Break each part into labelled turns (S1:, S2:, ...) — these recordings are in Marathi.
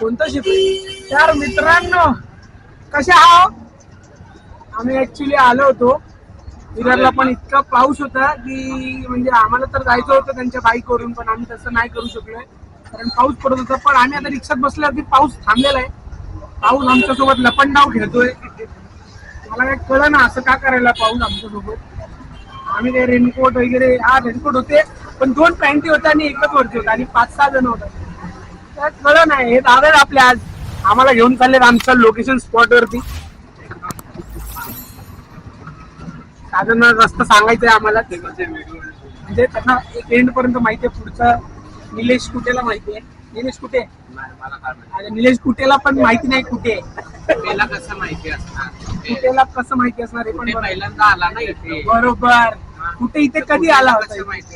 S1: कोणतं शिप तर मित्रांनो कसे आहो? आम्ही ऍक्च्युली आलो होतो. विरारला पण इतका पाऊस होता की म्हणजे आम्हाला तर जायचं होतं त्यांच्या बाईक वरून पण आम्ही तसं नाही करू शकलोय. कारण पाऊस पडत होता पण आम्ही आता रिक्षात बसल्यावरती पाऊस थांबलेला आहे. पाऊस आमच्यासोबत लपंडाव खेळतोय. मला काय कळलं ना असं का करायला पाऊस आमच्यासोबत. आम्ही ते रेनकोट वगैरे हा रेनकोट होते पण दोन पॅन्टी होत्या आणि एकच वरती होता आणि पाच सहा जण होता. कळलं नाही हे दादा आपले आज. आम्हाला घेऊन चालले आमच्या लोकेशन स्पॉट वरती. साधारण रस्ता सांगायचा आहे आम्हाला. म्हणजे त्यांना एक एंड पर्यंत माहिती आहे पुढचं निलेश कुटेला माहिती आहे? निलेश कुटे आणि निलेश कुटेला पण माहिती नाही कुठे.
S2: त्याला कसं माहिती असणार?
S1: कुटेला कसं माहिती असणार हे पण
S2: कुठे. पहिल्यांदा आला ना इथे?
S1: बरोबर. कुठे इथे कधी आला होता?
S2: माहिती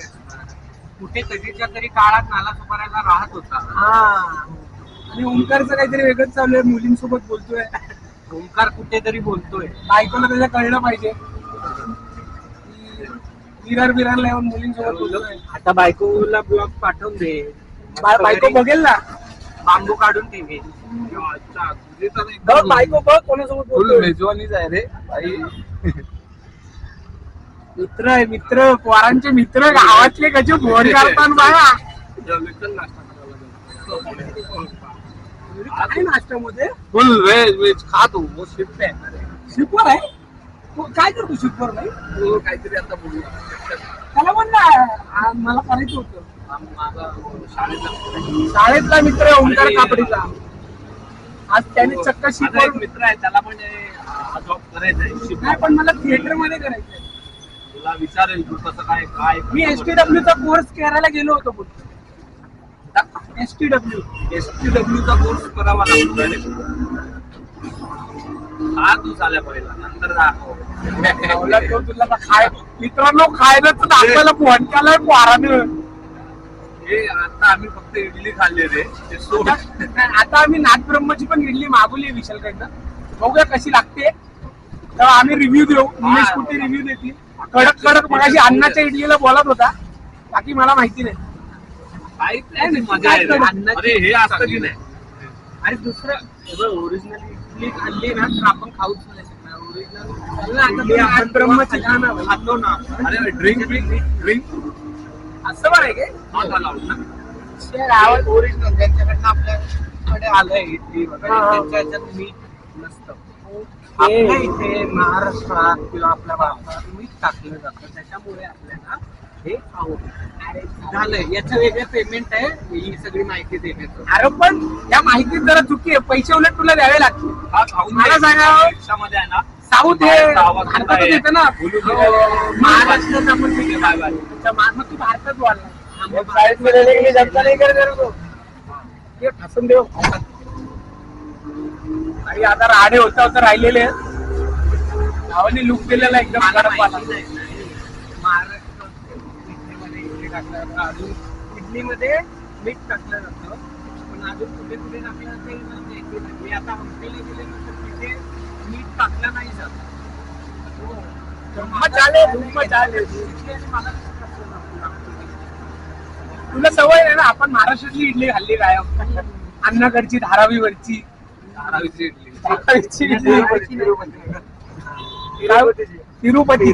S2: कुठे कधीच्या तरी काळात नाला सुपारायला राहत होता.
S1: हा. आणि ओंकारचं काहीतरी वेगळंच चालू आहे मुलींसोबत बोलतोय.
S2: ओंकार कुठेतरी बोलतोय.
S1: बायकोला त्याला कळलं पाहिजे. की विरार विरारला येऊन मुलींसोबत बोलतोय.
S2: आता बायकोला ब्लॉग पाठवून दे.
S1: बा- बायको बघेल ना.
S2: बांबू काढून ठेवे
S1: बघ बायको बघ कोणासोबत बोलतोय.
S3: मेजवानीच आहे रे भाई
S1: मित्र आहे मित्र. पोरांचे मित्र गावातले कसे फोन करतात बाया काय नाश्त्यामध्ये
S3: फुल व्हेज व्हेज खा तू वो शिफ्ट आहे.
S1: शिकवर आहे? तू काय करतो शिकवर नाही?
S3: तू काहीतरी आता बोलू
S1: त्याला आ, मला करायचं होतं.
S3: माझा शाळेचा
S1: शाळेतला मित्र आहे ओंकार कापडीचा. आज त्याने चक्क
S3: माझा एक
S1: शिकवलं
S3: मित्र आहे त्याला पण जॉब करायचा आहे
S1: पण मला थिएटरमध्ये करायचंय.
S3: विचारेल तू कसं काय काय
S1: मी एस टी डब्ल्यू चा कोर्स करायला गेलो होतो बोल S T W
S3: S T W चा कोर्स करावा लागतो. हा तू झाल्या पहिला नंतर दाखव.
S1: तुला आता खाय मित्रांनो खायला तर दाखवायला फोन केलाय पोरानं.
S3: हे आता आम्ही फक्त इडली खाल्ली रे. ते सोड.
S1: आता आम्ही नाथ ब्रह्मची पण इडली मागवली विशालकडनं. बघूया कशी लागते. तेव्हा आम्ही रिव्ह्यू देऊ. निलेश कुठे रिव्ह्यू देतील? कडक कडक मगाशी अन्नाच्या इडलीला बोलत होता. बाकी मला माहिती नाही.
S3: हे
S1: आणि दुसरं ओरिजिनल इडली खाल्ली ना तर आपण खाऊच नाही
S3: ड्रिंक ड्रिंक
S1: असं बरं आहे
S2: ओरिजिनल त्यांच्याकडनं आपल्याकडे आलंय इडली वगैरे. त्यांच्या ह्याच्यात मीठ नसतं
S1: आपल्या
S2: इथे महाराष्ट्रात किंवा आपल्या भारतात मीठ टाकलं जातं. त्याच्यामुळे आपल्याला हे आवडतं झालंय. याचं वेगळं पेमेंट आहे. ही सगळी माहिती देण्याचं.
S1: अरे पण या माहितीत जरा चुकी आहे. पैसे उलट तुला द्यावे लागतील. मला
S3: घे.
S1: सांगा.
S3: रिक्षामध्ये आहे ना
S1: साऊथ हे भारतातच? येतं ना. हो, महाराष्ट्रात आपण
S3: ठीक आहे,
S1: मग तू भारतात वाढला. शाळेत गेलेले जनता नाही करत ठसून देव. आणि आता राडे होता होता राहिलेले भावाने लुक दिलेला एकदम
S2: नाही ना. महाराष्ट्रात इडलीमध्ये इडली टाकलं जातं अजून इडलीमध्ये मीठ टाकलं जातं. पण अजून कुठे कुठे टाकलं हे नाही. मी आता हंपीला गेल्यानंतर तिथे मीठ टाकलं नाही जात. लागतं?
S1: तुला सवय आहे ना आपण महाराष्ट्रातली इडली खाल्ली काय? अन्नाकडची धारावीवरची. तिरुपती.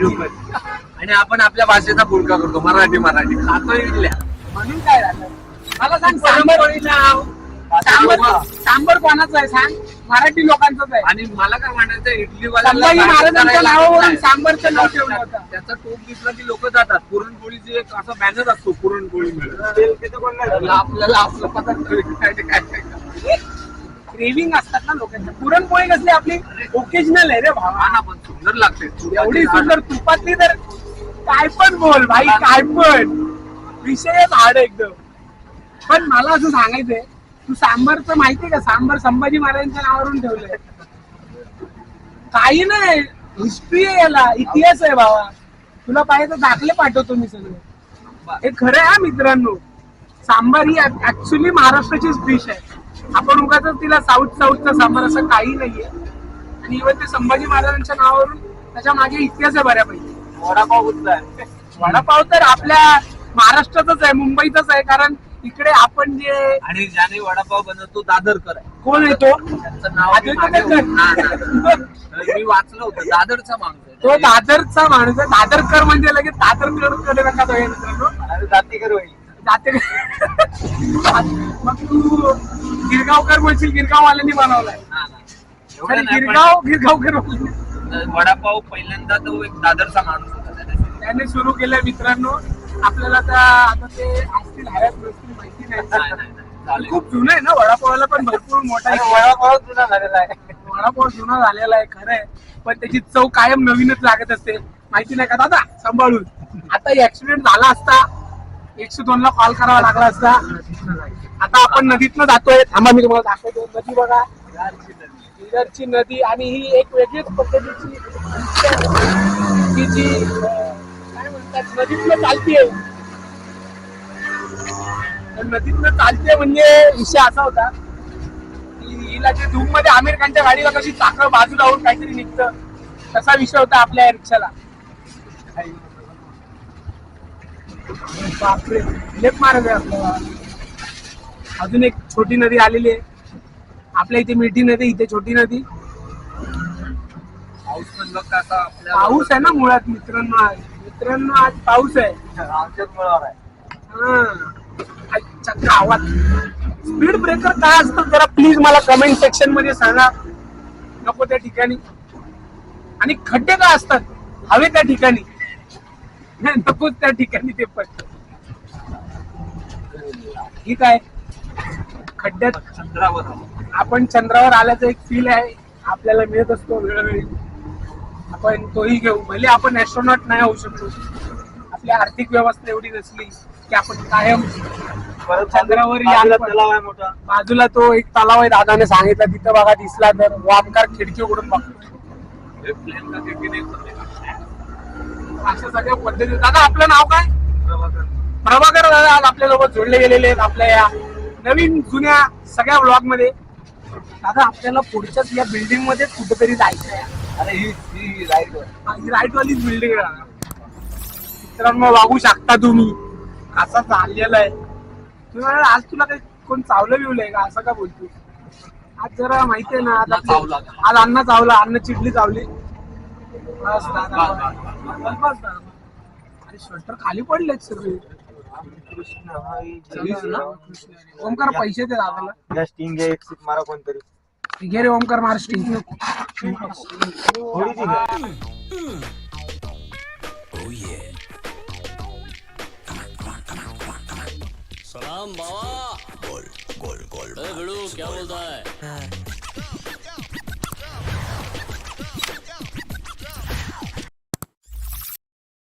S3: आणि आपण आपल्या भाषेचा बुडका करतो मराठी मराठी. खातो इडल्या.
S1: म्हणून काय मला सांग सांबर सांबर सांबर कोणाचं आहे? सांग. मराठी लोकांचंच आहे.
S3: आणि मला काय म्हणायचं इडली
S1: महाराजांच्या नावावरून सांबरचं नाव ठेवलं होतं.
S3: त्याचा टोप दिसला की लोक जातात. पुरणपोळीची एक असा बॅनर असतो पुरणपोळी मिळेल आपल्याला आपलं पदार्थ काय काय.
S1: क्रेविंग असतात ना लोकांच्या पुरणपोळी कसली आपली ओकेजनल आहे रे भावा.
S3: हा ना पण सुंदर लागते.
S1: एवढी सुंदर तुपातली तर काय पण बोल भाई काय पण. विषयच हाड एकदम. पण मला असं सांगायचंय तू सांबारचं माहितीये का? सांबार संभाजी महाराजांच्या नावावरून ठेवलंय. काही नाही हिस्ट्री आहे याला इतिहास आहे भावा. तुला पाहिजे तर दाखले पाठवतो मी सगळे. हे खरं आहे मित्रांनो. सांबार ही ऍक्च्युली महाराष्ट्राचीच डिश आहे. आपण उगाच तिला साऊथ साऊथचा सांबार असं काही नाहीये. आणि इव्हन ते संभाजी महाराजांच्या नावावरून त्याच्यामागे इतिहास आहे बऱ्यापैकी.
S3: वडापाव आहे.
S1: वडापाव तर आपल्या महाराष्ट्रातच आहे मुंबईतच आहे कारण इकडे आपण जे
S3: आणि ज्याने वडापाव बनवतो दादरकर आहे.
S1: कोण येतो
S3: त्यांचं नाव मी
S1: आदित्य
S3: मागे-
S1: ठाकरे.
S3: हा. मी वाचलं होतं दादरचा माणूस आहे.
S1: तो दादरचा माणूस आहे. दादरकर म्हणजे लगेच दादरकरकडे नका तो हे मित्रांनो.
S2: अरे जातीकर होईल.
S1: जाते. मग तू गिरगावकर बोलशील गिरगाववाल्यांनी बनवलाय. अरे गिरगाव गिरगावकर.
S3: वडापाव पहिल्यांदा तो एक दादरचा माणूस होता त्याने सुरू
S1: त्याने सुरू केलंय मित्रांनो. आपल्याला त्या आता ते असतील हयात नसतील माहिती
S3: नाही,
S1: नाही
S3: नाही, नाही. चालेल.
S1: खूप जुनं आहे ना वडापावाला पण भरपूर मोठा आहे.
S2: वडापाव जुना झालेला आहे.
S1: वडापाव जुना झालेला आहे खरं आहे. पण त्याची चव कायम नवीनच लागत असते. माहिती नाही का दादा? सांभाळून. आता ऍक्सिडेंट झाला असता एकशे दोन ला कॉल करावा लागला असता. आता आपण नदीतनं जातोय. थांबा मी तुम्हाला दाखवतो. नदी बघा. इधरची नदी आणि ही एक वेगळीच पद्धतीची की जी काय म्हणतात? नदीतनं चालतीये. नदीतनं चालते म्हणजे विषय असा होता की हिला जे धूममध्ये आमिर खानच्या गाडीला कशी चाकं बाजू लावून काहीतरी निघतं तसा विषय होता आपल्या रिक्षाला. बापरे लेप मारत आहे आपल्याला. अजून एक छोटी नदी आलेली आहे. आपल्या इथे मिठी नदी इथे छोटी नदी.
S3: पाऊस पण बघ आता आपल्या
S1: पाऊस आहे ना मुळात मित्रांनो आज. मित्रांनो आज पाऊस आहे.
S2: आमच्याच मुळावर आहे.
S1: हा. अच्छा गावात स्पीड ब्रेकर काय असतं जरा प्लीज मला कमेंट सेक्शनमध्ये सांगा. नको त्या ठिकाणी. आणि खड्डे काय असतात? हवे त्या ठिकाणी. नाही, नको त्या ठिकाणी ते पण. ठीक आहे. खड्ड्यात
S3: चंद्रावर.
S1: आपण चंद्रावर आल्याचा एक फील आहे. आपल्याला मिळत असतो वेळोवेळी. आपण तोही घेऊ. भले आपण ऍस्ट्रॉनॉट नाही होऊ शकतो आपली आर्थिक व्यवस्था एवढी नसली की आपण कायम चंद्रावर
S2: तलाव आहे मोठा.
S1: बाजूला तो एक तलाव आहे दादाने सांगितलं. तिथं बघा दिसला तर वामकार खिडकी उघडून बघतो
S3: हे plane का किती नाही पडले.
S1: अशा सगळ्या पद्धती. दादा आपलं नाव काय?
S2: प्रभाकर.
S1: प्रभाकर दादा आज आपल्यासोबत जोडले गेलेले आहेत आपल्या या नवीन जुन्या सगळ्या ब्लॉगमध्ये दादा आपल्याला पुढच्याच या बिल्डिंगमध्ये कुठेतरी जायचं आहे.
S2: अरे ही ही राईट
S1: ही राईट वालीच बिल्डिंग आहे. मित्रांनो बघू शकता तुम्ही असा चाललेला आहे. तुम्हाला आज तुला काही कोण चावलं बिवलंय का? असं का बोलतो आज जरा माहिती आहे ना आज आपले-? आज अण्णा चावला अन्न चिडली चावली. बस दादा बस, बस दादा. अरे स्वेटर खाली पडलेत सगळे.
S2: कृष्ण हरी
S3: चवीस ना?
S1: ओमकार पैसे दे दादाला
S2: या स्टिंग एक सीट मारा कोणतरी.
S1: घे रे ओमकार महाराष्ट्र
S2: थोडी ती घे.
S4: सलाम बाबा. गोल गोल गोल. क्या बोलता है।